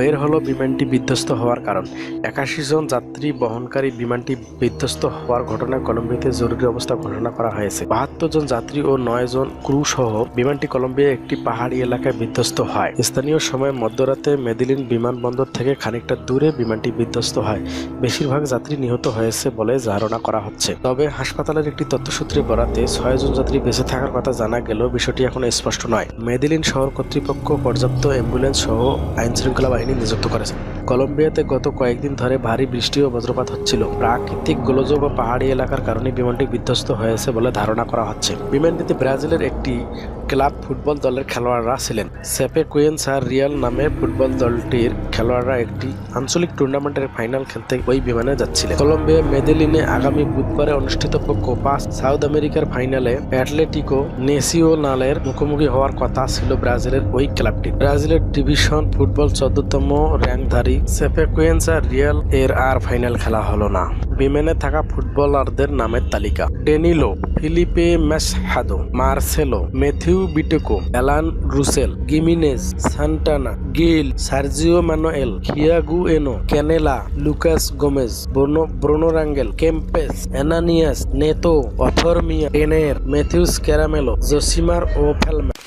বের হলো বিমানটি বিধ্বস্ত হওয়ার কারণ। একাশি জন যাত্রী বহনকারী বিমানটি বিধ্বস্ত হওয়ার ঘটনায় কলম্বিয়াতে জরুরি অবস্থা ঘোষণা করা হয়েছে। বাহাত্তর জন যাত্রী ও নয় জন ক্রু সহ বিমানটি কলম্বিয়া একটি পাহাড়ি এলাকায় বিধ্বস্ত হয়। স্থানীয় সময় মধ্যরাতে মেদিলিন বিমানবন্দর থেকে খানিকটা দূরে বিমানটি বিধ্বস্ত হয়। বেশিরভাগ যাত্রী নিহত হয়েছে বলে ধারণা করা হচ্ছে। তবে হাসপাতালের একটি তথ্যসূত্রে বরাতে ছয় জন যাত্রী বেঁচে থাকার কথা জানা গেলেও বিষয়টি এখন স্পষ্ট নয়। মেদিলিন শহর কর্তৃপক্ষ পর্যাপ্ত অ্যাম্বুলেন্স সহ আইন শৃঙ্খলা বাহিনী নিযুক্ত করেছে। কলম্বিয়াতে গত কয়েকদিন ধরে ভারী বৃষ্টি ও বজ্রপাত হচ্ছিল। প্রাকৃতিক গোলযোগ বা পাহাড়ি এলাকার কারণে বিমানটি বিধ্বস্ত হয়েছে বলে ধারণা করা হচ্ছে। বিমানটিতে ব্রাজিলের একটি ক্লাব ফুটবল দলের খেলোয়াড়রা ছিলেন। সেপে কুয়েন্স আর রিয়াল নামে ফুটবল দলটির খেলোয়াড়রা একটি আঞ্চলিক টুর্নামেন্টের ফাইনাল খেলতে ওই বিমানে যাচ্ছিলেন। কলম্বিয়া মেদেলিনে আগামী বুধবারে অনুষ্ঠিত কোপা সাউথ আমেরিকার ফাইনালে অ্যাটলেটিকো নেসিওনালের মুখোমুখি হওয়ার কথা ছিল ব্রাজিলের ওই ক্লাবটি। ব্রাজিলের ডিভিশন ফুটবল চোদ্দতম র্যাঙ্কধারী সেপে কুয়েন্স আর রিয়াল এর আর ফাইনাল খেলা হলো না। বিমানে থাকা ফুটবলারদের নামের তালিকা। Danilo, Filipe Machado, Marcelo Matheus Biteco, Alan Ruschel Gimenez Santana, Gil, Sergio Manoel Hiago Enio Canela Lucas Gomes, Bruno Bruno Rangel, Kempes Ananias Neto Arthur Maia Dener Matheus Caramelo, জসিমার ও ফেলম্যান